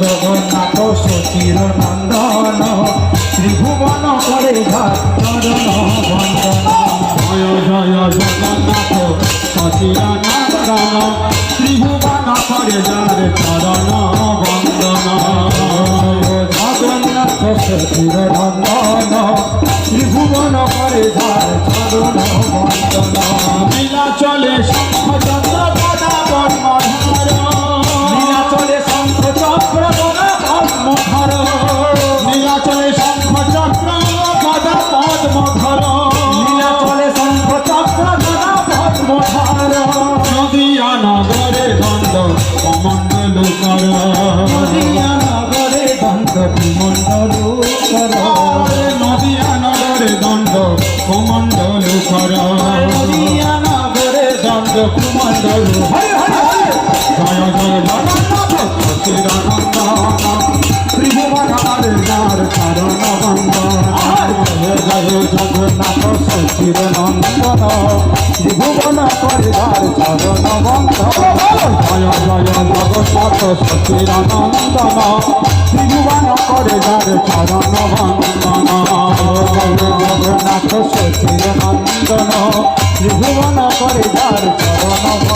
জগন্নাথ সচির নন্দন ত্রিভুবন করে চরণ বন্দন জয় জয় জগন্নাথ সচিদানন্দন ত্রিভুবন করে যার চরণ বন্দন জগন্নাথ সচির নন্দন ত্রিভুবন করে চরণ বন্দন চলে শঙ্খ পদ্মধর লীলা চলে শঙ্খ চক্র গদা পদ্মধর। নদিয়া নগরে দণ্ড কমণ্ডল কর নদিয়া নগরে দন্ত মণ্ডল কর নদিয়া নগরে দণ্ড কমণ্ডল কর নদিয়া নগরে জয় জয়। সচিদানন্দ ত্রিভুবনার জগন্নাথ সচির নন্দন ত্রিভুবন করে যার চরণ বন্দন জয় জয় জগন্নাথ সচিদানন্দন ত্রিভুবন করে যার চরণ বন্দন জগন্নাথ সচির নন্দন ত্রিভুবন করে যার চরণ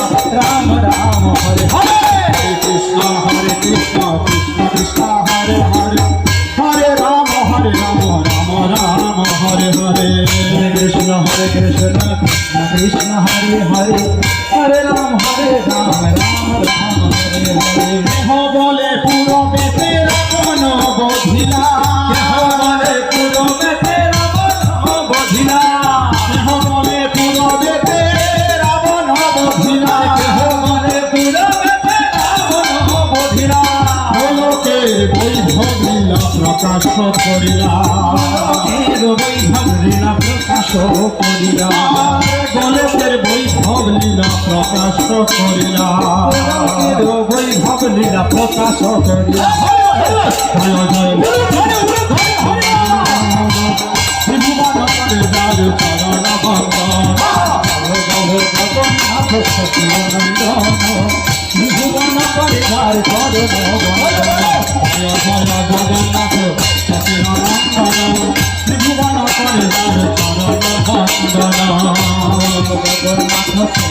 হরে রাম হরে রাম রাম রাম, হরে হরে। দেহ বলে পুরো পেতে রাবণ, বধিলা। কেহ বলে পুরো মেতে রাবণ, বধিলা। দেহ বলে পুরো পেতে রাবণ, বধিলা। কেহ বলে পুরো মেতে রাবণ, বধিলা। গোলকের বৈভব লীলা প্রকাশ করিলা। এর বৈভব লীলা প্রকাশ করিলা। গোলকের বৈভব লীলা প্রকাশ করিলা। এর বৈভব লীলা প্রকাশ করিলা। জয় জয় ত্রিভুবন করে জগন্নাথ সচিদানন্দন ত্রিভুবন করে যার চরণ বন্দন জগন্নাথ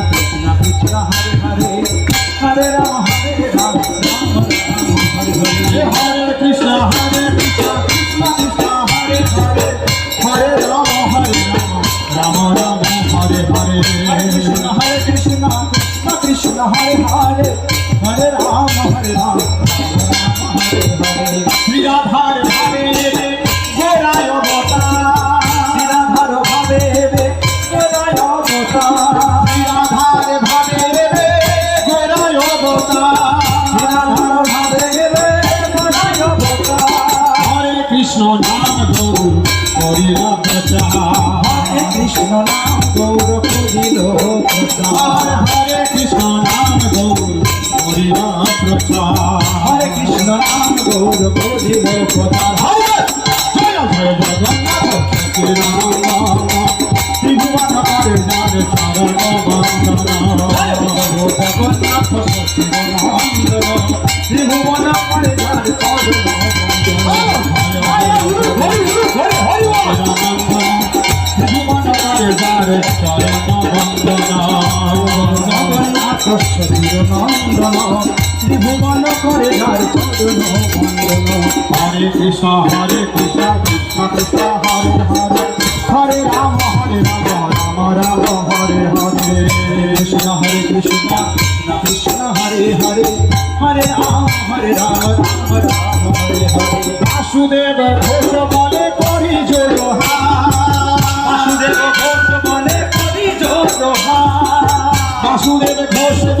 হরে হরে হরে কৃষ্ণ হরে কৃষ্ণ কৃষ্ণ কৃষ্ণ, হরে হরে হরে রাম হরে রাম রাম রাম হরে হরে। শ্রীরাধার ভাবে গোরায় অবতার। কৃষ্ণ নাম গৌর করিল প্রচার হরে কৃষ্ণ নাম গৌর করিলা প্রচার। হরে কৃষ্ণ নাম গৌর করিল প্রচার। হরে জয় জগন্নাথ ত্রিভুবন করে যার চরণ বন্দনা। জগন্নাথ সচিদানন্দন জগন্নাথ সচিদানন্দন ত্রিভুবন করে যার চরণ বন্দন হরে কৃষ্ণ হরে কৃষ্ণ কৃষ্ণ কৃষ্ণ হরে হরে হরে রাম হরে রাম রাম রাম হরে হরে কৃষ্ণ হরে কৃষ্ণ কৃষ্ণ হরে হরে হরে রাম হরে রাম রাম রাম Yes,